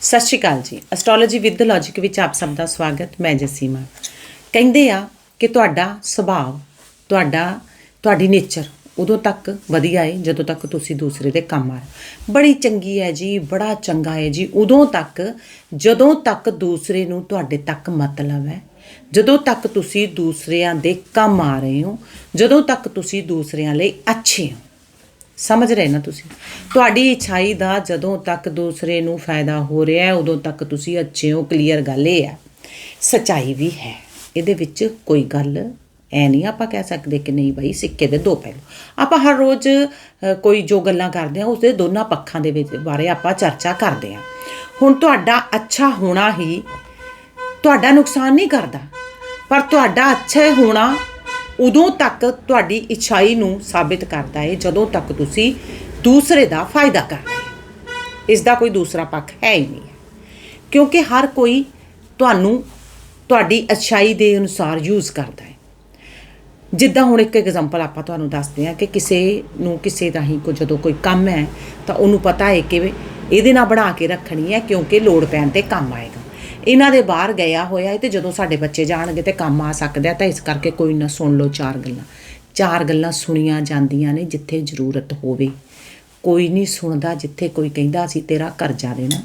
ਸਤਿ ਸ਼੍ਰੀ ਅਕਾਲ ਜੀ। Astrology with logic ਵਿੱਚ ਆਪ ਸਭ ਦਾ ਸਵਾਗਤ। ਮੈਂ ਜਸੀਮਾ। ਕਹਿੰਦੇ ਆ ਕਿ ਤੁਹਾਡਾ ਸੁਭਾਅ, ਤੁਹਾਡਾ, ਤੁਹਾਡੀ ਨੇਚਰ ਉਦੋਂ ਤੱਕ ਵਧੀਆ ਹੈ ਜਦੋਂ ਤੱਕ ਤੁਸੀਂ ਦੂਸਰੇ ਦੇ ਕੰਮ ਆ ਰਹੇ। ਬੜੀ ਚੰਗੀ ਹੈ ਜੀ, ਬੜਾ ਚੰਗਾ ਹੈ ਜੀ। ਉਦੋਂ ਤੱਕ, ਜਦੋਂ ਤੱਕ ਦੂਸਰੇ ਨੂੰ ਤੁਹਾਡੇ ਤੱਕ ਮਤਲਬ ਹੈ। ਜਦੋਂ ਤੱਕ ਤੁਸੀਂ ਦੂਸਰਿਆਂ ਦੇ ਕੰਮ ਆ ਰਹੇ ਹੋ, ਜਦੋਂ ਤੱਕ ਤੁਸੀਂ ਦੂਸਰਿਆਂ ਲਈ ਅੱਛੇ ਹੋ। ਸਮਝ ਰਹੇ ਨਾ ਤੁਸੀਂ? ਤੁਹਾਡੀ ਇਛਾਈ ਦਾ ਜਦੋਂ ਤੱਕ ਦੂਸਰੇ ਨੂੰ ਫਾਇਦਾ ਹੋ ਰਿਹਾ ਹੈ, ਉਦੋਂ ਤੱਕ ਤੁਸੀਂ ਅੱਛੇ ਹੋ ਕਲੀਅਰ ਗੱਲ ਇਹ ਹੈ। ਸਚਾਈ ਵੀ ਹੈ। ਇਹਦੇ ਵਿੱਚ ਕੋਈ ਗੱਲ ਐ ਨਹੀਂ, ਆਪਾਂ ਕਹਿ ਸਕਦੇ ਕਿ ਨਹੀਂ ਭਾਈ ਸਿੱਕੇ ਦੇ ਦੋ ਪਹਿਲੂ। ਆਪਾਂ ਹਰ ਰੋਜ਼ ਕੋਈ ਜੋ ਗੱਲਾਂ ਕਰਦੇ ਆ ਉਸਦੇ ਦੋਨਾਂ ਪੱਖਾਂ ਦੇ ਵਿੱਚ ਬਾਰੇ ਆਪਾਂ ਚਰਚਾ ਕਰਦੇ ਆ ਹੁਣ ਤੁਹਾਡਾ ਅੱਛਾ ਹੋਣਾ ਹੀ ਤੁਹਾਡਾ ਨੁਕਸਾਨ ਨਹੀਂ ਕਰਦਾ, ਪਰ ਤੁਹਾਡਾ ਅੱਛਾ ਹੋਣਾ ਉਦੋਂ ਤੱਕ ਤੁਹਾਡੀ ਇਛਾਈ ਨੂੰ ਸਾਬਿਤ ਕਰਦਾ ਹੈ ਜਦੋਂ ਤੱਕ ਤੁਸੀਂ ਦੂਸਰੇ ਦਾ ਫਾਇਦਾ ਕਰਦੇ ਹੋ। ਇਸ ਦਾ ਕੋਈ ਦੂਸਰਾ ਪੱਖ ਹੈ ਹੀ ਨਹੀਂ। ਹੈ ਕਿਉਂਕਿ ਹਰ ਕੋਈ ਤੁਹਾਨੂੰ ਤੁਹਾਡੀ ਅੱਛਾਈ ਦੇ ਅਨੁਸਾਰ ਯੂਜ਼ ਕਰਦਾ ਹੈ ਜਿੱਦਾਂ ਹੁਣ ਇੱਕ ਐਗਜ਼ਾਮਪਲ ਆਪਾਂ ਤੁਹਾਨੂੰ ਦੱਸਦੇ ਹਾਂ ਕਿ ਕਿਸੇ ਨੂੰ ਕਿਸੇ ਰਾਹੀਂ ਕੋ ਜਦੋਂ ਕੋਈ ਕੰਮ ਹੈ, ਤਾਂ ਉਹਨੂੰ ਪਤਾ ਹੈ ਕਿ ਇਹਦੇ ਨਾਲ ਬਣਾ ਕੇ ਰੱਖਣੀ ਹੈ ਕਿਉਂਕਿ ਲੋੜ ਪੈਣ ਤੇ ਕੰਮ ਆਏਗਾ। ਇਹਨਾਂ ਦੇ ਬਾਹਰ ਗਿਆ ਹੋਇਆ ਹੈ ਤੇ ਜਦੋਂ ਸਾਡੇ ਬੱਚੇ ਜਾਣਗੇ ਤੇ ਕੰਮ ਆ ਸਕਦਾ ਹੈ ਤਾਂ ਇਸ ਕਰਕੇ ਕੋਈ ਨਾ ਸੁਣ ਲਓ ਚਾਰ ਗੱਲਾਂ। ਚਾਰ ਗੱਲਾਂ ਸੁਣੀਆਂ ਜਾਂਦੀਆਂ ਨੇ ਜਿੱਥੇ ਜ਼ਰੂਰਤ ਹੋਵੇ। ਕੋਈ ਨਹੀਂ ਸੁਣਦਾ ਜਿੱਥੇ ਕੋਈ ਕਹਿੰਦਾ, ਅਸੀਂ ਤੇਰਾ ਕਰਜ਼ਾ ਦੇਣਾ।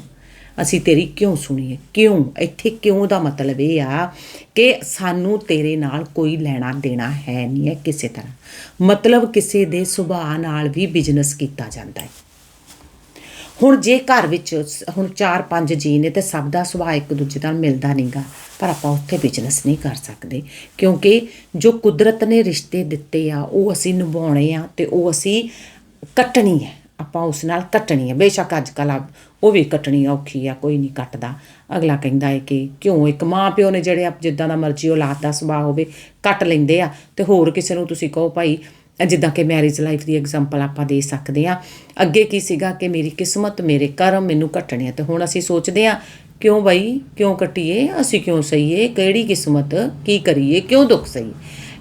ਅਸੀਂ ਤੇਰੀ ਕਿਉਂ ਸੁਣੀਏ? ਕਿਉਂ? ਇੱਥੇ ਕਿਉਂ ਦਾ ਮਤਲਬ ਇਹ ਆ ਕਿ ਸਾਨੂੰ ਤੇਰੇ ਨਾਲ ਕੋਈ ਲੈਣਾ ਦੇਣਾ ਹੈ ਨਹੀਂ ਹੈ ਕਿਸੇ ਤਰ੍ਹਾਂ। ਮਤਲਬ ਕਿਸੇ ਦੇ ਸੁਭਾਅ ਨਾਲ ਵੀ ਬਿਜ਼ਨਸ ਕੀਤਾ ਜਾਂਦਾ ਹੈ। ਹੁਣ ਜੇ ਘਰ ਵਿੱਚ ਹੁਣ 4-5 ਜੀ ਨੇ ਤੇ ਸਭ ਦਾ ਸੁਭਾਅ ਇੱਕ ਦੂਜੇ ਨਾਲ ਮਿਲਦਾ ਨਹੀਂਗਾ ਪਰ ਆਪਾਂ ਉੱਥੇ ਬਿਜ਼ਨਸ ਨਹੀਂ ਕਰ ਸਕਦੇ। ਕਿਉਂਕਿ ਜੋ ਕੁਦਰਤ ਨੇ ਰਿਸ਼ਤੇ ਦਿੱਤੇ ਆ, ਉਹ ਅਸੀਂ ਨਿਭਾਉਣੇ ਆ ਤੇ ਉਹ ਅਸੀਂ ਕੱਟਣੀ ਹੈ। ਆਪਾਂ ਉਸ ਨਾਲ ਕੱਟਣੀ ਹੈ। ਬੇਸ਼ੱਕ ਅੱਜ ਕੱਲ ਉਹ ਵੀ ਕੱਟਣੀ ਔਖੀ ਆ, ਕੋਈ ਨਹੀਂ ਕੱਟਦਾ। ਅਗਲਾ ਕਹਿੰਦਾ ਹੈ ਕਿ ਕਿਉਂ? ਇੱਕ ਮਾਂ ਪਿਓ ਨੇ ਜਿਹੜੇ ਆਪ ਜਿੱਦਾਂ ਦਾ ਮਰਜ਼ੀ ਔਲਾਦ ਦਾ ਸੁਭਾਅ ਹੋਵੇ, ਕੱਟ ਲੈਂਦੇ ਆ। ਤੇ ਹੋਰ ਕਿਸੇ ਨੂੰ ਤੁਸੀਂ ਕਹੋ, ਭਾਈ ਜਿੱਦਾਂ ਕਿ ਮੈਰਿਜ ਲਾਈਫ ਦੀ ਐਗਜ਼ਾਮਪਲ ਆਪਾਂ ਦੇ ਸਕਦੇ ਆ ਅੱਗੇ ਕੀ ਸੀਗਾ ਕਿ ਮੇਰੀ ਕਿਸਮਤ, ਮੇਰੇ ਕਰਮ ਮੈਨੂੰ ਕੱਟਣੇ ਆ। ਤੇ ਹੁਣ ਅਸੀਂ ਸੋਚਦੇ ਆ ਕਿਉਂ ਬਈ? ਕਿਉਂ ਕੱਟੀਏ ਅਸੀਂ ਕਿਉਂ ਸਹੀਏ ਕਿਹੜੀ ਕਿਸਮਤ? ਕੀ ਕਰੀਏ? ਕਿਉਂ ਦੁੱਖ ਸਹੀ?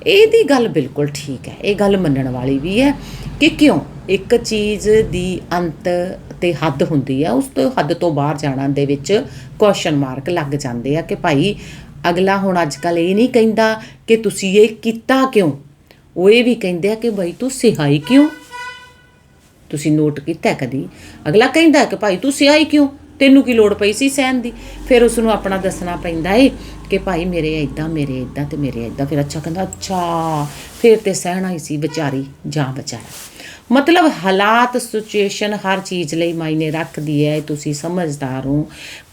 ਇਹਦੀ ਗੱਲ ਬਿਲਕੁਲ ਠੀਕ ਹੈ। ਇਹ ਗੱਲ ਮੰਨਣ ਵਾਲੀ ਵੀ ਹੈ ਕਿ ਕਿਉਂ? ਇੱਕ ਚੀਜ਼ ਦੀ ਅੰਤ ਤੇ ਹੱਦ ਹੁੰਦੀ ਆ। ਉਸ ਤੋਂ ਹੱਦ ਤੋਂ ਬਾਹਰ ਜਾਣਾ ਦੇ ਵਿੱਚ ਕੁਐਸਚਨ ਮਾਰਕ ਲੱਗ ਜਾਂਦੇ ਆ ਕਿ ਭਾਈ, ਅਗਲਾ ਹੁਣ ਅੱਜ ਕੱਲ ਇਹ ਨਹੀਂ ਕਹਿੰਦਾ ਕਿ ਤੁਸੀਂ ਇਹ ਕੀਤਾ ਕਿਉਂ? ਉਹ ਇਹ ਵੀ ਕਹਿੰਦੇ ਆ ਕਿ ਭਾਈ ਤੂੰ ਸਿਹਾਈ ਕਿਉਂ? ਤੁਸੀਂ ਨੋਟ ਕੀਤਾ ਕਦੀ? ਅਗਲਾ ਕਹਿੰਦਾ ਕਿ ਭਾਈ ਤੂੰ ਸਿਆਈ ਕਿਉਂ? ਤੈਨੂੰ ਕੀ ਲੋੜ ਪਈ ਸੀ ਸਹਿਣ ਦੀ? ਫਿਰ ਉਸ ਨੂੰ ਆਪਣਾ ਦੱਸਣਾ ਪੈਂਦਾ ਏ ਕਿ ਭਾਈ ਮੇਰੇ ਇਦਾਂ ਮੇਰੇ ਇਦਾਂ ਤੇ ਮੇਰੇ ਇਦਾਂ ਫਿਰ ਅੱਛਾ ਕਹਿੰਦਾ, ਅੱਛਾ, ਫਿਰ ਤੇ ਸਹਿਣਾ ਹੀ ਸੀ ਵਿਚਾਰੀ, ਜਾਂ ਵਿਚਾਰਾ। ਮਤਲਬ ਹਾਲਾਤ ਸਿਚੁਏਸ਼ਨ ਹਰ ਚੀਜ਼ ਲਈ ਮਾਇਨੇ ਰੱਖਦੀ ਹੈ ਤੁਸੀਂ ਸਮਝਦਾਰ ਹੋ।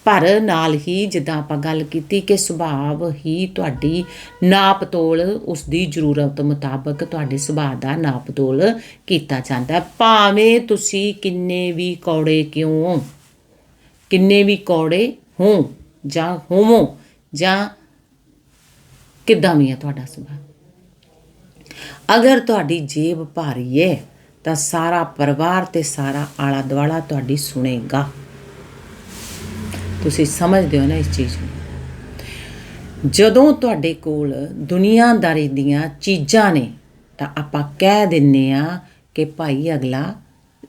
ਪਰ ਨਾਲ ਹੀ ਜਿੱਦਾਂ ਆਪਾਂ ਗੱਲ ਕੀਤੀ ਕਿ ਸੁਭਾਅ ਹੀ ਤੁਹਾਡੀ ਨਾਪਤੋਲ, ਉਸ ਦੀ ਜ਼ਰੂਰਤ ਮੁਤਾਬਕ ਤੁਹਾਡੇ ਸੁਭਾਅ ਦਾ ਨਾਪਤੋਲ ਕੀਤਾ ਜਾਂਦਾ ਭਾਵੇਂ ਤੁਸੀਂ ਕਿੰਨੇ ਵੀ ਕੌੜੇ ਕਿਉਂ ਹੋ, ਕਿੰਨੇ ਵੀ ਕੌੜੇ ਹੋ ਜਾਂ ਹੋਵੋ ਜਾਂ ਕਿੱਦਾਂ ਵੀ ਹੈ ਤੁਹਾਡਾ ਸੁਭਾਅ। ਅਗਰ ਤੁਹਾਡੀ ਜੇਬ ਭਾਰੀ ਹੈ ਤਾਂ ਸਾਰਾ ਪਰਿਵਾਰ ਤੇ ਸਾਰਾ ਆਲਾ ਦੁਆਲਾ ਤੁਹਾਡੀ ਸੁਣੇਗਾ। ਤੁਸੀਂ ਸਮਝਦੇ ਹੋ ਨਾ ਇਸ ਚੀਜ਼ ਨੂੰ। ਜਦੋਂ ਤੁਹਾਡੇ ਕੋਲ ਦੁਨੀਆਦਾਰੀ ਦੀਆਂ ਚੀਜ਼ਾਂ ਨੇ, ਤਾਂ ਆਪਾਂ ਕਹਿ ਦਿੰਨੇ ਆ ਕਿ ਭਾਈ ਅਗਲਾ,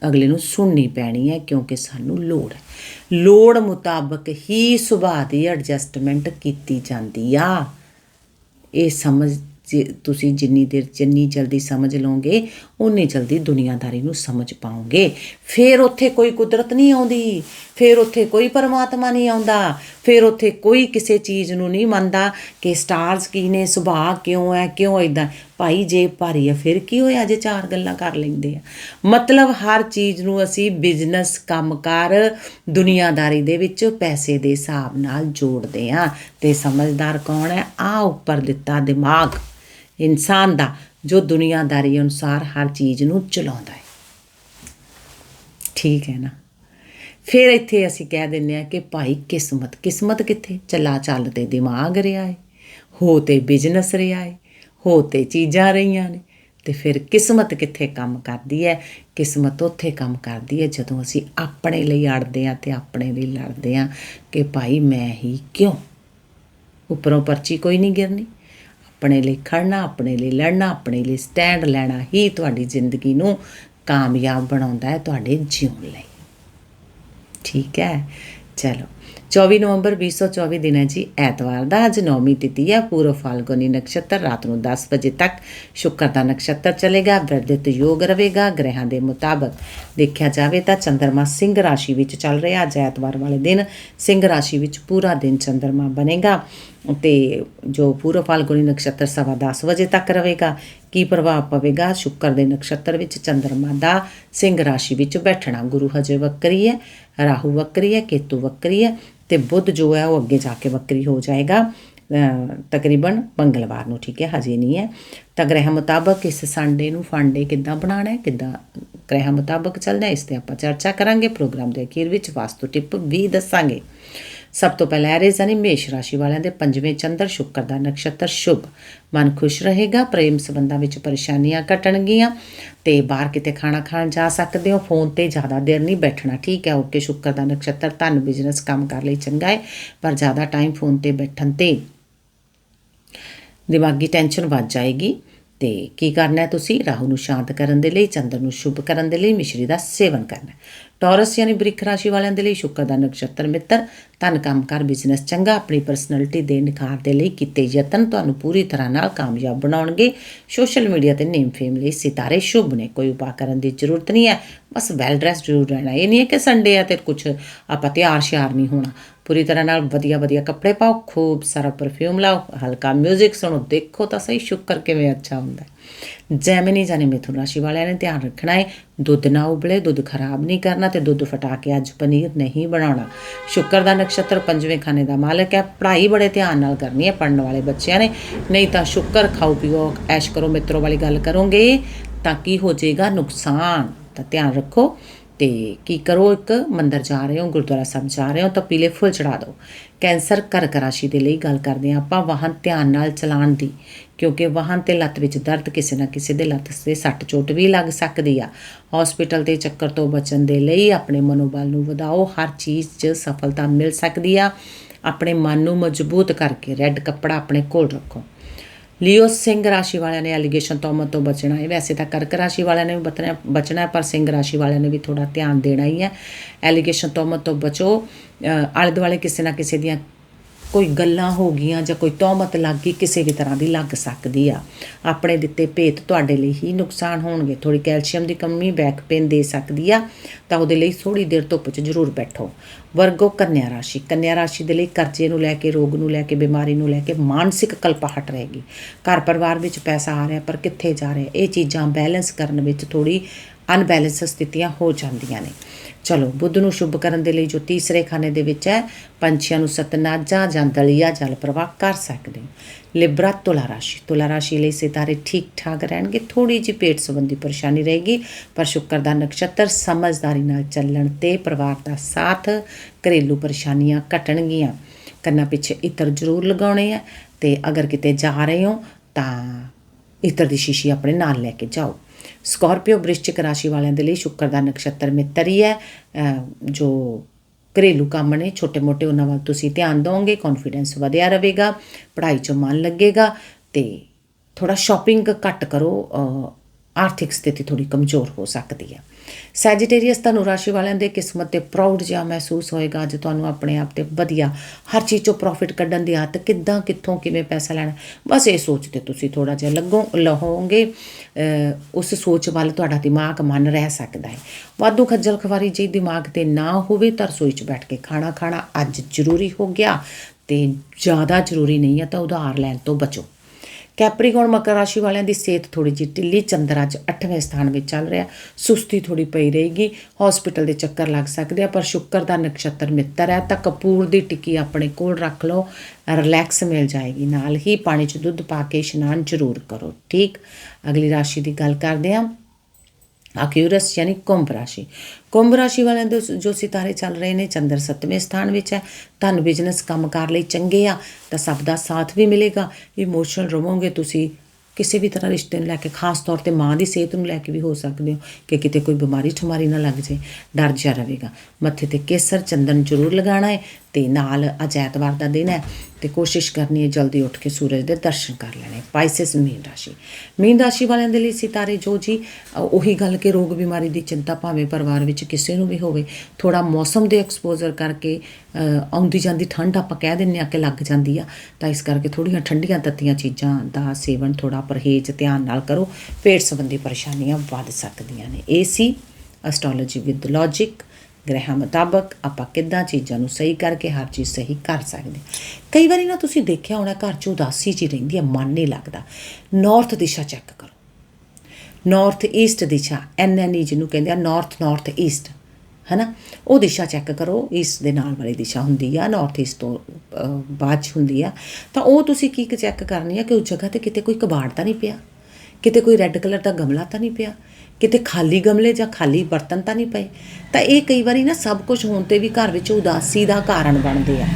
ਅਗਲੇ ਨੂੰ ਸੁਣਨੀ ਪੈਣੀ ਹੈ ਕਿਉਂਕਿ ਸਾਨੂੰ ਲੋੜ ਹੈ। ਲੋੜ ਮੁਤਾਬਕ ਹੀ ਸੁਭਾਅ ਦੀ ਐਡਜਸਟਮੈਂਟ ਕੀਤੀ ਜਾਂਦੀ ਆ। ਇਹ ਸਮਝ ਤੁਸੀਂ ਜਿੰਨੀ ਦੇਰ ਜਿੰਨੀ ਜਲਦੀ ਸਮਝ ਲਓਗੇ ਉਨੀ ਜਲਦੀ ਦੁਨੀਆਦਾਰੀ ਨੂੰ ਸਮਝ ਪਾਓਗੇ। ਫਿਰ ਉੱਥੇ ਕੋਈ ਕੁਦਰਤ ਨਹੀਂ ਆਉਂਦੀ, ਫਿਰ ਉੱਥੇ ਕੋਈ ਪਰਮਾਤਮਾ ਨਹੀਂ ਆਉਂਦਾ, ਫਿਰ ਉੱਥੇ ਕੋਈ ਕਿਸੇ ਚੀਜ਼ ਨੂੰ ਨਹੀਂ ਮੰਨਦਾ ਕਿ ਸਟਾਰਸ ਕੀ ਨੇ, ਸੁਭਾਅ ਕਿਉਂ ਹੈ, ਕਿਉਂ ਇਦਾਂ ਭਾਈ, ਜੇ ਭਾਰੀ ਆ, ਫਿਰ ਕੀ ਹੋਇਆ ਜੇ ਚਾਰ ਗੱਲਾਂ ਕਰ ਲੈਂਦੇ ਆ? ਮਤਲਬ ਹਰ ਚੀਜ਼ ਨੂੰ ਅਸੀਂ ਬਿਜ਼ਨਸ, ਕੰਮਕਾਰ, ਦੁਨੀਆਦਾਰੀ ਦੇ ਵਿੱਚ ਪੈਸੇ ਦੇ ਹਿਸਾਬ ਨਾਲ ਜੋੜਦੇ ਆ। ਤੇ ਸਮਝਦਾਰ ਕੌਣ ਹੈ? ਆ ਉੱਪਰ ਦਿੱਤਾ ਦਿਮਾਗ। ਇਨਸਾਨ ਦਾ, ਜੋ ਦੁਨੀਆਦਾਰੀ ਅਨੁਸਾਰ ਹਰ ਚੀਜ਼ ਨੂੰ ਚਲਾਉਂਦਾ ਹੈ। ਠੀਕ ਹੈ ਨਾ? ਫਿਰ ਇੱਥੇ ਅਸੀਂ ਕਹਿ ਦਿੰਨੇ ਆ ਕਿ ਭਾਈ ਕਿਸਮਤ ਕਿਸਮਤ ਕਿੱਥੇ? ਚਲਾ ਚੱਲ ਤੇ ਦਿਮਾਗ ਰਿਹਾ ਹੈ, ਹੋ ਤੇ ਬਿਜ਼ਨਸ ਰਿਹਾ ਹੈ, ਹੋ ਤੇ ਚੀਜ਼ਾਂ ਰਹੀਆਂ ਨੇ, ਤੇ ਫਿਰ ਕਿਸਮਤ ਕਿੱਥੇ ਕੰਮ ਕਰਦੀ ਹੈ? ਕਿਸਮਤ ਉੱਥੇ ਕੰਮ ਕਰਦੀ ਹੈ ਜਦੋਂ ਅਸੀਂ ਆਪਣੇ ਲਈ ਅੜਦੇ ਆ ਤੇ ਆਪਣੇ ਲਈ ਲੜਦੇ ਆ ਕਿ ਭਾਈ ਮੈਂ ਹੀ ਕਿਉਂ? ਉੱਪਰੋਂ ਪਰਚੀ ਕੋਈ ਨਹੀਂ ਗਿਰਨੀ। ਆਪਣੇ ਲਈ ਖੜਨਾ, ਆਪਣੇ ਲਈ ਲੜਨਾ, ਆਪਣੇ ਲਈ ਸਟੈਂਡ ਲੈਣਾ ਹੀ ਤੁਹਾਡੀ ਜ਼ਿੰਦਗੀ ਨੂੰ ਕਾਮਯਾਬ ਬਣਾਉਂਦਾ ਹੈ ਤੁਹਾਡੇ ਜਿਉਣ ਲਈ। ਠੀਕ ਹੈ? ચલો ચોવીસ ਦਿਨ ਹੈ ਜੀ, ਐਤਵਾਰ ਦਾ। ਅੱਜ आज नौमी तिथिया ਪੂਰਵ ਫਾਲਗੁਨੀ ਨਕਸ਼ਤਰ ਰਾਤ ਨੂੰ दस ਵਜੇ ਤੱਕ ਸ਼ੁੱਕਰ ਦਾ ਨਕਸ਼ਤਰ चलेगा ਵਰਦਿਤ ਯੋਗ ਰਹੇਗਾ। ਗ੍ਰਹਿਾਂ ਦੇ ਮੁਤਾਬਕ ਦੇਖਿਆ ਜਾਵੇ ਤਾਂ ਚੰਦਰਮਾ ਸਿੰਘ ਰਾਸ਼ੀ ਵਿੱਚ ਚੱਲ ਰਿਹਾ। ਅੱਜ ਐਤਵਾਰ ਵਾਲੇ ਦਿਨ ਸਿੰਘ ਰਾਸ਼ੀ ਵਿੱਚ ਪੂਰਾ ਦਿਨ ਚੰਦਰਮਾ ਬਣੇਗਾ ਤੇ ਜੋ ਪੂਰਵ ਫਾਲਗੁਨੀ ਨਕਸ਼ਤਰ ਸਵਾ 10 ਵਜੇ ਤੱਕ ਰਹੇਗਾ। ਕੀ ਪ੍ਰਭਾਵ ਪਵੇਗਾ? ਸ਼ੁੱਕਰ ਦੇ ਨਕਸ਼ਤਰ ਵਿੱਚ ਚੰਦਰਮਾ ਦਾ ਸਿੰਘ ਰਾਸ਼ੀ ਵਿੱਚ ਬੈਠਣਾ ਗੁਰੂ ਹਜੇ ਵਕਰੀ ਹੈ, ਰਾਹੂ ਵਕਰੀ ਹੈ, ਕੇਤੂ ਵੱਕਰੀ ਹੈ ਤੇ ਬੁੱਧ ਜੋ ਹੈ ਉਹ ਅੱਗੇ ਜਾ ਕੇ ਵੱਕਰੀ ਹੋ ਜਾਏਗਾ ਤਕਰੀਬਨ ਮੰਗਲਵਾਰ ਨੂੰ, ਠੀਕ ਹੈ, ਹਜੇ ਨਹੀਂ ਹੈ। ਤਾਂ ਗ੍ਰਹਿ ਮੁਤਾਬਕ ਇਸ ਸੰਡੇ ਨੂੰ ਫਾਂਡੇ ਕਿੱਦਾਂ ਬਣਾਉਣਾ ਹੈ, ਕਿੱਦਾਂ ਗ੍ਰਹਿ ਮੁਤਾਬਕ ਚੱਲਣਾ ਇਸ ਤੇ ਆਪਾਂ ਚਰਚਾ ਕਰਾਂਗੇ। ਪ੍ਰੋਗਰਾਮ ਦੇ ਅਖੀਰ ਵਿੱਚ ਵਾਸਤੂ ਟਿਪ ਵੀ ਦੱਸਾਂਗੇ। ਸਭ ਤੋਂ ਪਹਿਲਾਂ ਐਰੀਜ਼ ਯਾਨੀ ਮੇਸ਼ ਰਾਸ਼ੀ ਵਾਲਿਆਂ ਦੇ ਪੰਜਵੇਂ ਚੰਦਰ ਸ਼ੁੱਕਰ ਦਾ ਨਕਸ਼ਤਰ ਸ਼ੁਭ। ਮਨ ਖੁਸ਼ ਰਹੇਗਾ, ਪ੍ਰੇਮ ਸੰਬੰਧਾਂ ਵਿੱਚ ਪਰੇਸ਼ਾਨੀਆਂ ਘਟਣਗੀਆਂ ਤੇ ਬਾਹਰ ਕਿਤੇ ਖਾਣਾ ਖਾਣ ਜਾ ਸਕਦੇ ਹੋ ਫੋਨ ਤੇ ਜ਼ਿਆਦਾ ਦੇਰ ਨਹੀਂ ਬੈਠਣਾ। ਠੀਕ ਹੈ ਓਕੇ ਸ਼ੁੱਕਰ ਦਾ ਨਕਸ਼ਤਰ ਧਨ ਬਿਜ਼ਨਸ ਕੰਮ ਕਰ ਲਈ ਚੰਗਾ ਹੈ, ਪਰ ਜ਼ਿਆਦਾ ਟਾਈਮ ਫੋਨ ਤੇ ਬੈਠਣ ਤੇ ਦਿਮਾਗੀ ਟੈਨਸ਼ਨ ਵੱਧ ਜਾਏਗੀ। ਤੇ ਕੀ ਕਰਨਾ ਹੈ ਤੁਸੀਂ? ਰਾਹੂ ਨੂੰ ਸ਼ਾਂਤ ਕਰਨ ਦੇ ਲਈ, ਚੰਦਰ ਨੂੰ ਸ਼ੁਭ ਕਰਨ ਦੇ ਲਈ ਮਿਸ਼ਰੀ ਦਾ ਸੇਵਨ ਕਰਨਾ ਟੌਰਸ ਯਾਨੀ ਬ੍ਰਿਖ ਰਾਸ਼ੀ ਵਾਲਿਆਂ ਦੇ ਲਈ ਸ਼ੁੱਕਰ ਦਾ ਨਕਸ਼ਤਰ ਮਿੱਤਰ। ਧਨ ਕੰਮਕਾਰ ਬਿਜ਼ਨਸ ਚੰਗਾ, ਆਪਣੀ ਪਰਸਨੈਲਿਟੀ ਦੇ ਨਿਖਾਰ ਦੇ ਲਈ ਕੀਤੇ ਯਤਨ ਤੁਹਾਨੂੰ ਪੂਰੀ ਤਰ੍ਹਾਂ ਨਾਲ ਕਾਮਯਾਬ ਬਣਾਉਣਗੇ। ਸੋਸ਼ਲ ਮੀਡੀਆ ਤੇ ਨੇਮ ਫੇਮ ਲਈ ਸਿਤਾਰੇ ਸ਼ੁਭ ਨੇ, ਕੋਈ ਉਪਾਅ ਕਰਨ ਦੀ ਜ਼ਰੂਰਤ ਨਹੀਂ ਹੈ। ਬਸ ਵੈਲ ਡਰੈਸ ਜ਼ਰੂਰ ਰਹਿਣਾ, ਇਹ ਨਹੀਂ ਹੈ ਕਿ ਸੰਡੇ ਆ ਤੇ ਕੁਝ ਆਪਾਂ ਤਿਆਰ ਸ਼ਿਆਰ ਨਹੀਂ ਹੋਣਾ। ਪੂਰੀ ਤਰ੍ਹਾਂ ਨਾਲ ਵਧੀਆ ਵਧੀਆ ਕੱਪੜੇ ਪਾਓ, ਖੂਬ ਸਾਰਾ ਪਰਫਿਊਮ ਲਾਓ, ਹਲਕਾ 뮤직 ਸੁਣੋ, ਦੇਖੋ ਤਾਂ ਸਹੀ ਸ਼ੁਕਰ ਕਿਵੇਂ ਅੱਛਾ ਹੁੰਦਾ ਹੈ। ਜੈਮਨੀ ਜਾਨੇ ਮਿਥੁਨ ਰਾਸ਼ੀ ਵਾਲਿਆਂ ਨੇ ਧਿਆਨ ਰੱਖਣਾ ਹੈ, ਦੁੱਧ ਨਾ ਉਬਲੇ, ਦੁੱਧ ਖਰਾਬ ਨਹੀਂ ਕਰਨਾ ਤੇ ਦੁੱਧ ਫਟਾ ਕੇ ਅੱਜ ਪਨੀਰ ਨਹੀਂ ਬਣਾਉਣਾ। ਸ਼ੁਕਰ ਦਾ ਨਕਸ਼ਤਰ ਪੰਜਵੇਂ ਖਾਨੇ ਦਾ ਮਾਲਕ ਹੈ, ਪੜ੍ਹਾਈ ਬੜੇ ਧਿਆਨ ਨਾਲ ਕਰਨੀ ਹੈ ਪੜਨ ਵਾਲੇ ਬੱਚਿਆਂ ਨੇ। ਨਹੀਂ ਤਾਂ ਸ਼ੁਕਰ ਖਾਓ ਪੀਓ, ਐਸ਼ ਕਰੋ, ਮਿੱਤਰੋ ਵਾਲੀ ਗੱਲ ਕਰੋਗੇ ਤਾਂ ਕੀ ਹੋ ਜਾਏਗਾ? ਨੁਕਸਾਨ। ਤਾਂ ਧਿਆਨ ਰੱਖੋ ਤੇ ਕੀ ਕਰੋ ਇੱਕ? ਮੰਦਰ ਜਾ ਰਹੇ ਹੋ, ਗੁਰਦੁਆਰਾ ਸਾਹਿਬ ਜਾ ਰਹੇ ਹੋ ਤਾਂ ਪੀਲੇ ਫੁੱਲ ਚੜਾ ਦਿਓ। ਕੈਂਸਰ ਕਰਕ ਰਾਸ਼ੀ ਦੇ ਲਈ ਗੱਲ ਕਰਦੇ ਹਾਂ ਆਪਾਂ ਵਾਹਨ ਧਿਆਨ ਨਾਲ ਚਲਾਉਣ ਦੀ। ਕਿਉਂਕਿ ਵਾਹਨ ਤੇ ਲੱਤ ਵਿੱਚ ਦਰਦ ਕਿਸੇ ਨਾ ਕਿਸੇ ਦੇ ਲੱਤ ਤੇ ਸੱਟ ਚੋਟ ਵੀ ਲੱਗ ਸਕਦੀ ਆ। ਹਸਪੀਟਲ ਦੇ ਚੱਕਰ ਤੋਂ ਬਚਣ ਦੇ ਲਈ ਆਪਣੇ ਮਨੋਬਲ ਨੂੰ ਵਧਾਓ ਹਰ ਚੀਜ਼ 'ਚ ਸਫਲਤਾ ਮਿਲ ਸਕਦੀ ਆ। ਆਪਣੇ ਮਨ ਨੂੰ ਮਜ਼ਬੂਤ ਕਰਕੇ ਰੈੱਡ ਕੱਪੜਾ ਆਪਣੇ ਕੋਲ ਰੱਖੋ। ਲਿਓ ਸਿੰਘ ਰਾਸ਼ੀ ਵਾਲਿਆਂ ਨੇ ਐਲੀਗੇਸ਼ਨ ਤੋਮਤ ਤੋਂ ਬਚਣਾ ਹੈ। ਵੈਸੇ ਤਾਂ ਕਰਕ ਰਾਸ਼ੀ ਵਾਲਿਆਂ ਨੇ ਵੀ ਬਚਣਾ ਬਚਣਾ ਹੈ, ਪਰ ਸਿੰਘ ਰਾਸ਼ੀ ਵਾਲਿਆਂ ਨੇ ਵੀ ਥੋੜਾ ਧਿਆਨ ਦੇਣਾ ਹੀ ਹੈ। ਐਲੀਗੇਸ਼ਨ ਤੋਮਤ ਤੋਂ ਬਚੋ। ਆਲੇ ਦੁਆਲੇ ਕਿਸੇ ਨਾ ਕਿਸੇ ਦੀਆਂ ਕੋਈ ਗੱਲਾਂ ਹੋ ਗਈਆਂ ਜਾਂ ਕੋਈ ਤੌਮਤ ਲੱਗ ਗਈ, ਕਿਸੇ ਵੀ ਤਰ੍ਹਾਂ ਦੀ ਲੱਗ ਸਕਦੀ ਆ। ਆਪਣੇ ਦਿੱਤੇ ਭੇਤ ਤੁਹਾਡੇ ਲਈ ਹੀ ਨੁਕਸਾਨ ਹੋਣਗੇ। ਥੋੜੀ ਕੈਲਸ਼ੀਅਮ ਦੀ ਕਮੀ ਬੈਕ ਪੇਨ ਦੇ ਸਕਦੀ ਆ, ਤਾਂ ਉਹਦੇ ਲਈ ਥੋੜੀ ਦੇਰ ਧੁੱਪ 'ਚ ਜ਼ਰੂਰ ਬੈਠੋ। ਵਰਗੋ ਕੰਨਿਆ ਰਾਸ਼ੀ। ਕੰਨਿਆ ਰਾਸ਼ੀ ਦੇ ਲਈ ਕਰਜ਼ੇ ਨੂੰ ਲੈ ਕੇ, ਰੋਗ ਨੂੰ ਲੈ ਕੇ, ਬਿਮਾਰੀ ਨੂੰ ਲੈ ਕੇ ਮਾਨਸਿਕ ਕਲਪਾਹਟ ਰਹੇਗੀ ਘਰ ਪਰਿਵਾਰ ਵਿੱਚ ਪੈਸਾ ਆ ਰਿਹਾ, ਪਰ ਕਿੱਥੇ ਜਾ ਰਿਹਾ? ਇਹ ਚੀਜ਼ਾਂ ਬੈਲੈਂਸ ਕਰਨ ਵਿੱਚ ਥੋੜੀ ਅਨਬੈਲੈਂਸ ਸਥਿਤੀਆਂ ਹੋ ਜਾਂਦੀਆਂ ਨੇ। ਚਲੋ, ਬੁੱਧ ਨੂੰ ਸ਼ੁਭ ਕਰਨ ਦੇ ਲਈ ਜੋ ਤੀਸਰੇ ਖਾਨੇ ਦੇ ਵਿੱਚ ਹੈ, ਪੰਛੀਆਂ ਨੂੰ ਸਤਨਾਜਾ ਜਾਂ ਦਲੀਆ ਜਲ ਪ੍ਰਵਾਹ ਕਰ ਸਕਦੇ ਹੋ। ਲਿਬਰਾ ਤੁਲਾ ਰਾਸ਼ੀ। ਤੁਲਾ ਰਾਸ਼ੀ ਲਈ ਸਿਤਾਰੇ ਠੀਕ ਠਾਕ ਰਹਿਣਗੇ ਥੋੜੀ ਜਿਹੀ ਪੇਟ ਸੰਬੰਧੀ ਪਰੇਸ਼ਾਨੀ ਰਹੇਗੀ, ਪਰ ਸ਼ੁੱਕਰ ਦਾ ਨਕਸ਼ਤਰ ਸਮਝਦਾਰੀ ਨਾਲ ਚੱਲਣ ਤੇ ਪਰਿਵਾਰ ਦਾ ਸਾਥ, ਘਰੇਲੂ ਪਰੇਸ਼ਾਨੀਆਂ ਘਟਣਗੀਆਂ। ਕੰਨਾਂ ਪਿੱਛੇ ਇਤਰ ਜ਼ਰੂਰ ਲਗਾਉਣੇ ਆ ਤੇ ਅਗਰ ਕਿਤੇ ਜਾ ਰਹੇ ਹੋ ਤਾਂ ਇਤਰ ਦੀ ਸ਼ੀਸ਼ੀ ਆਪਣੇ ਨਾਲ ਲੈ ਕੇ ਜਾਓ। ਸਕਾਰਪੀਓ ਵ੍ਰਿਸ਼ਚਿਕ ਰਾਸ਼ੀ ਵਾਲਿਆਂ ਦੇ ਲਈ ਸ਼ੁੱਕਰ ਦਾ ਨਕਸ਼ਤਰ ਮਿੱਤਰ ਹੀ ਹੈ ਜੋ ਘਰੇਲੂ ਕੰਮ ਨੇ ਛੋਟੇ-ਮੋਟੇ ਉਹਨਾਂ ਵੱਲ ਤੁਸੀਂ ਧਿਆਨ ਦਿਓਗੇ ਕੌਨਫੀਡੈਂਸ ਵਧਿਆ ਰਹੇਗਾ ਪੜ੍ਹਾਈ 'ਚ ਮਨ ਲੱਗੇਗਾ ਤੇ ਥੋੜਾ ਸ਼ਾਪਿੰਗ ਘੱਟ ਕਰੋ ਆਰਥਿਕ ਸਥਿਤੀ ਥੋੜੀ ਕਮਜ਼ੋਰ ਹੋ ਸਕਦੀ ਹੈ ਸੈਜੀਟੇਰੀਅਸ ਤੁਹਾਨੂੰ ਰਾਸ਼ੀ ਵਾਲਿਆਂ ਦੇ ਕਿਸਮਤ ਤੇ ਪ੍ਰਾਊਡ ਜਿਹਾ ਮਹਿਸੂਸ ਹੋਏਗਾ ਅੱਜ ਤੁਹਾਨੂੰ ਆਪਣੇ ਆਪ ਤੇ ਵਧੀਆ ਹਰ ਚੀਜ਼ ਚੋਂ ਪ੍ਰੋਫਿਟ ਕੱਢਣ ਦੀ ਆਦਤ ਕਿੱਦਾਂ, ਕਿੱਥੋਂ, ਕਿਵੇਂ ਪੈਸਾ ਲੈਣਾ। ਬਸ ਇਹ ਸੋਚਦੇ ਤੁਸੀਂ ਥੋੜਾ ਜਿਹਾ ਲੱਗੋ, ਲਹੋਗੇ ਉਸ ਸੋਚ ਵੱਲ ਤੁਹਾਡਾ ਦਿਮਾਗ ਮਨ ਰਹਿ ਸਕਦਾ ਹੈ। ਵਾਧੂ ਖੱਜਲ ਖਵਾਰੀ ਜੇ ਦਿਮਾਗ ਤੇ ਨਾ ਹੋਵੇ ਤਾਂ ਰਸੋਈ 'ਚ ਬੈਠ ਕੇ ਖਾਣਾ ਖਾਣਾ ਅੱਜ ਜ਼ਰੂਰੀ ਹੋ ਗਿਆ ਤੇ ਜ਼ਿਆਦਾ ਜ਼ਰੂਰੀ ਨਹੀਂ ਹੈ ਤਾਂ ਉਧਾਰ ਲੈਣ ਤੋਂ ਬਚੋ। ਕੈਪਰੀਕੌਨ ਮਕਰ ਰਾਸ਼ੀ ਵਾਲਿਆਂ ਦੀ ਸਿਹਤ ਥੋੜੀ ਜਿਹੀ ਢਿੱਲੀ, ਚੰਦਰ ਅੱਜ 8ਵੇਂ ਸਥਾਨ ਵਿੱਚ ਚੱਲ ਰਿਹਾ। ਸੁਸਤੀ ਥੋੜੀ ਪਈ ਰਹੇਗੀ ਹਸਪੀਟਲ ਦੇ ਚੱਕਰ ਲੱਗ ਸਕਦੇ ਆ, ਪਰ ਸ਼ੁੱਕਰ ਦਾ ਨਕਸ਼ਤਰ ਮਿੱਤਰ ਹੈ, ਤਾਂ ਕਪੂਰ ਦੀ ਟਿੱਕੀ ਆਪਣੇ ਕੋਲ ਰੱਖ ਲਓ ਰਿਲੈਕਸ ਮਿਲ ਜਾਏਗੀ ਨਾਲ ਹੀ, ਪਾਣੀ 'ਚ ਦੁੱਧ ਪਾ ਕੇ ਇਸ਼ਨਾਨ ਜ਼ਰੂਰ ਕਰੋ, ਠੀਕ? ਅਗਲੀ ਰਾਸ਼ੀ ਦੀ ਗੱਲ ਕਰਦੇ ਹਾਂ ਅਕਿਊਰਸ ਯਾਨੀ ਕੁੰਭ ਰਾਸ਼ੀ। ਕੁੰਭ ਰਾਸ਼ੀ ਵਾਲਿਆਂ ਦੇ ਜੋ ਸਿਤਾਰੇ ਚੱਲ ਰਹੇ ਨੇ, ਚੰਦਰ ਸੱਤਵੇਂ ਸਥਾਨ ਵਿੱਚ ਹੈ। ਤੁਹਾਨੂੰ ਬਿਜ਼ਨਸ, ਕੰਮਕਾਰ ਲਈ ਚੰਗੇ ਆ, ਤਾਂ ਸਭ ਦਾ ਸਾਥ ਵੀ ਮਿਲੇਗਾ। ਇਮੋਸ਼ਨਲ ਰਹੋਗੇ ਤੁਸੀਂ। ਕਿਸੇ ਵੀ ਤਰ੍ਹਾਂ ਰਿਸ਼ਤੇ ਨੂੰ ਲੈ ਕੇ, ਖਾਸ ਤੌਰ ਤੇ ਮਾਂ ਦੀ ਸਿਹਤ ਨੂੰ ਲੈ ਕੇ ਵੀ ਹੋ ਸਕਦੇ ਹੋ ਕਿ ਕਿਤੇ ਕੋਈ ਬਿਮਾਰੀ ਠਮਾਰੀ ਨਾ ਲੱਗ ਜੇ ਡਰ ਜਿਹਾ ਰਹੇਗਾ। ਮੱਥੇ ਤੇ ਕੇਸਰ ਚੰਦਨ ਜ਼ਰੂਰ ਲਗਾਉਣਾ ਹੈ। ਤੇ ਨਾਲ ਅੱਜ ਐਤਵਾਰ ਦਾ ਦਿਨ ਹੈ ਤੇ ਕੋਸ਼ਿਸ਼ ਕਰਨੀ ਹੈ ਜਲਦੀ ਉੱਠ ਕੇ ਸੂਰਜ ਦੇ ਦਰਸ਼ਨ ਕਰ ਲੈਣੇ। ਪਾਈਸਿਸ ਮੀਨ ਰਾਸ਼ੀ। ਮੀਨ ਰਾਸ਼ੀ ਵਾਲਿਆਂ ਦੇ ਲਈ ਸਿਤਾਰੇ ਜੋ ਜੀ ਉਹੀ ਗੱਲ ਕਿ ਰੋਗ ਬਿਮਾਰੀ ਦੀ ਚਿੰਤਾ ਭਾਵੇਂ ਪਰਿਵਾਰ ਵਿੱਚ ਕਿਸੇ ਨੂੰ ਵੀ ਹੋਵੇ ਥੋੜਾ ਮੌਸਮ ਦੇ ਐਕਸਪੋਜ਼ਰ ਕਰਕੇ ਆਉਂਦੀ ਜਾਂਦੀ ਠੰਡ ਆਪਾਂ ਕਹਿ ਦਿੰਨੇ ਆ ਕਿ ਲੱਗ ਜਾਂਦੀ ਆ, ਤਾਂ ਇਸ ਕਰਕੇ ਥੋੜੀਆਂ ਠੰਡੀਆਂ ਤੱਤੀਆਂ ਚੀਜ਼ਾਂ ਦਾ ਸੇਵਨ ਥੋੜਾ ਪਰਹੇਜ਼ ਧਿਆਨ ਨਾਲ ਕਰੋ। ਪੇਟ ਸੰਬੰਧੀ ਪਰੇਸ਼ਾਨੀਆਂ ਵੱਧ ਸਕਦੀਆਂ ਨੇ। ਇਹ ਸੀ ਐਸਟ੍ਰੋਲੋਜੀ ਵਿਦ ਲੌਜੀਕ ਗ੍ਰਹਿਾਂ ਮੁਤਾਬਕ ਆਪਾਂ ਕਿੱਦਾਂ ਚੀਜ਼ਾਂ ਨੂੰ ਸਹੀ ਕਰਕੇ ਹਰ ਚੀਜ਼ ਸਹੀ ਕਰ ਸਕਦੇ ਕਈ ਵਾਰੀ ਨਾ ਤੁਸੀਂ ਦੇਖਿਆ ਹੋਣਾ, ਘਰ 'ਚ ਉਦਾਸੀ ਜੀ ਰਹਿੰਦੀ ਹੈ ਮਨ ਨਹੀਂ ਲੱਗਦਾ। ਨਾਰਥ ਦਿਸ਼ਾ ਚੈੱਕ ਕਰੋ। ਨਾਰਥ ਈਸਟ ਦਿਸ਼ਾ ਐਨਐਨਈ ਜਿਹਨੂੰ ਕਹਿੰਦੇ ਆ ਨਾਰਥ ਨਾਰਥ ਈਸਟ ਹੈਨਾ? ਉਹ ਦਿਸ਼ਾ ਚੈੱਕ ਕਰੋ ਈਸਟ ਦੇ ਨਾਲ ਵਾਲੀ ਦਿਸ਼ਾ ਹੁੰਦੀ ਆ ਨਾਰਥ ਈਸਟ ਤੋਂ ਬਾਅਦ 'ਚ ਹੁੰਦੀ ਆ। ਤਾਂ ਉਹ ਤੁਸੀਂ ਕੀ ਚੈੱਕ ਕਰਨੀ ਆ ਕਿ ਉਸ ਜਗ੍ਹਾ ਤੇ ਕਿਤੇ ਕੋਈ ਕਬਾੜ ਤਾਂ ਨਹੀਂ ਪਿਆ? ਕਿਤੇ ਕੋਈ ਰੈੱਡ ਕਲਰ ਦਾ ਗਮਲਾ ਤਾਂ ਨਹੀਂ ਪਿਆ? ਕਿਤੇ ਖਾਲੀ ਗਮਲੇ ਜਾਂ ਖਾਲੀ ਬਰਤਨ ਤਾਂ ਨਹੀਂ ਪਏ। ਤਾਂ ਇਹ ਕਈ ਵਾਰੀ ਨਾ ਸਭ ਕੁਝ ਹੋਣ ਤੇ ਵੀ ਘਰ ਵਿੱਚ ਉਦਾਸੀ ਦਾ ਕਾਰਨ ਬਣਦੇ ਆ।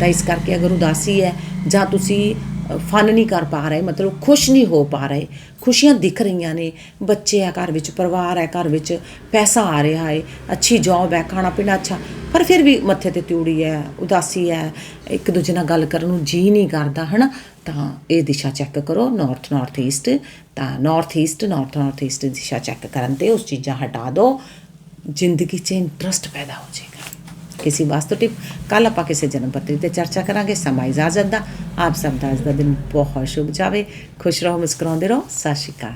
ਤਾਂ ਇਸ ਕਰਕੇ ਅਗਰ ਉਦਾਸੀ ਹੈ ਜਾਂ ਤੁਸੀਂ ਫਨ ਨਹੀਂ ਕਰ ਪਾ ਰਹੇ, ਮਤਲਬ ਖੁਸ਼ ਨਹੀਂ ਹੋ ਪਾ ਰਹੇ। ਖੁਸ਼ੀਆਂ ਦਿਖ ਰਹੀਆਂ ਨੇ। ਬੱਚੇ ਆ ਘਰ ਵਿੱਚ, ਪਰਿਵਾਰ ਹੈ ਘਰ ਵਿੱਚ, ਪੈਸਾ ਆ ਰਿਹਾ ਹੈ ਅੱਛੀ ਜੌਬ ਹੈ ਖਾਣਾ ਪੀਣਾ ਅੱਛਾ। ਪਰ ਫਿਰ ਵੀ ਮੱਥੇ ਤੇ ਤਿਉੜੀ ਹੈ ਉਦਾਸੀ ਹੈ ਇੱਕ ਦੂਜੇ ਨਾਲ ਗੱਲ ਕਰਨ ਨੂੰ ਜੀ ਨਹੀਂ ਕਰਦਾ, ਹਨਾ? ਤਾਂ ਇਹ ਦਿਸ਼ਾ ਚੈੱਕ ਕਰੋ ਨਾਰਥ ਨਾਰਥ ਈਸਟ ਤਾਂ north east north north east ਦਿਸ਼ਾ ਚੈੱਕ ਕਰਨ ਤੇ ਉਸ ਚੀਜ਼ਾਂ ਹਟਾ ਦਿਓ। ਜ਼ਿੰਦਗੀ 'ਚ ਇੰਟਰਸਟ ਪੈਦਾ ਹੋ ਜਾਏਗਾ। ਕਿਸੇ ਵਾਸਤੂ ਟਿਪ। ਕੱਲ ਆਪਾਂ ਕਿਸੇ ਜਨਮ ਪੱਤਰੀ ਤੇ ਚਰਚਾ ਕਰਾਂਗੇ। ਸਮਾਂ ਇਜਾਜ਼ਤ ਦਾ। ਆਪ ਸਭ ਦਾ ਅੱਜ ਦਾ ਦਿਨ ਬਹੁਤ ਸ਼ੁਭ ਜਾਵੇ। ਖੁਸ਼ ਰਹੋ, ਮੁਸਕਰਾਉਂਦੇ ਰਹੋ। ਸਤਿ ਸ਼੍ਰੀ ਅਕਾਲ।